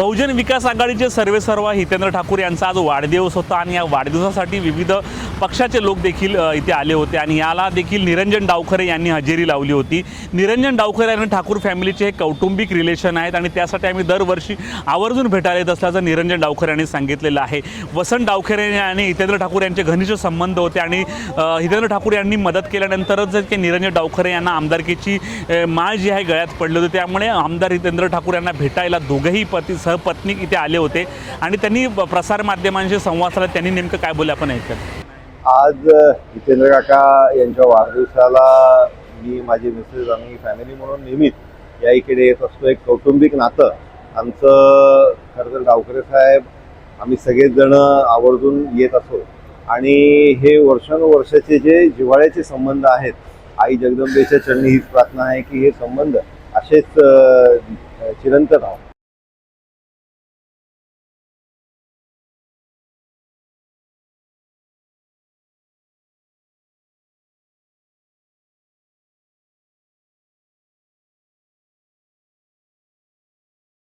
बहुजन विकास आघाडीचे सर्वेसर्वा हितेंद्र ठाकूर यांचा आज वाढदिवस होता आणि या वाढदिवसासाठी विविध पक्षाचे लोक देखील इथे आले होते आणि याला देखील निरंजन डावखरे यांनी हजेरी लावली होती. निरंजन डावखरे आणि ठाकूर फॅमिलीचे हे कौटुंबिक रिलेशन आहेत आणि त्यासाठी आम्ही दरवर्षी आवर्जून भेटायला येत असल्याचं निरंजन डावखरे यांनी सांगितलेलं आहे. वसंत डावखरे आणि हितेंद्र ठाकूर यांचे घनिष्ठ संबंध होते आणि हितेंद्र ठाकूर यांनी मदत केल्यानंतरच ते निरंजन डावखरे यांना आमदारकीची माळ जी आहे गळ्यात पडली होती. त्यामुळे आमदार हितेंद्र ठाकूर यांना भेटायला दोघंही पती सहपत्नी इथे आले होते. आणि त्यांनी प्रसारमाध्यमांशी संवाद साधला. त्यांनी नेमकं काय बोलले आपण ऐकत आज जितेंद्र काका यांच्या वाढदिवसाला मी माझी मिसेस आम्ही फॅमिली म्हणून नेहमीच या इकडे येत असतो. एक कौटुंबिक नातं. आमचं खरं तर गावकरे साहेब आम्ही सगळेजण आवर्जून येत असो. आणि हे वर्षानुवर्षाचे जे जिव्हाळ्याचे संबंध आहेत आई जगदंबेच्या चरणी हीच प्रार्थना आहे की हे संबंध असेच चिरंत राहो.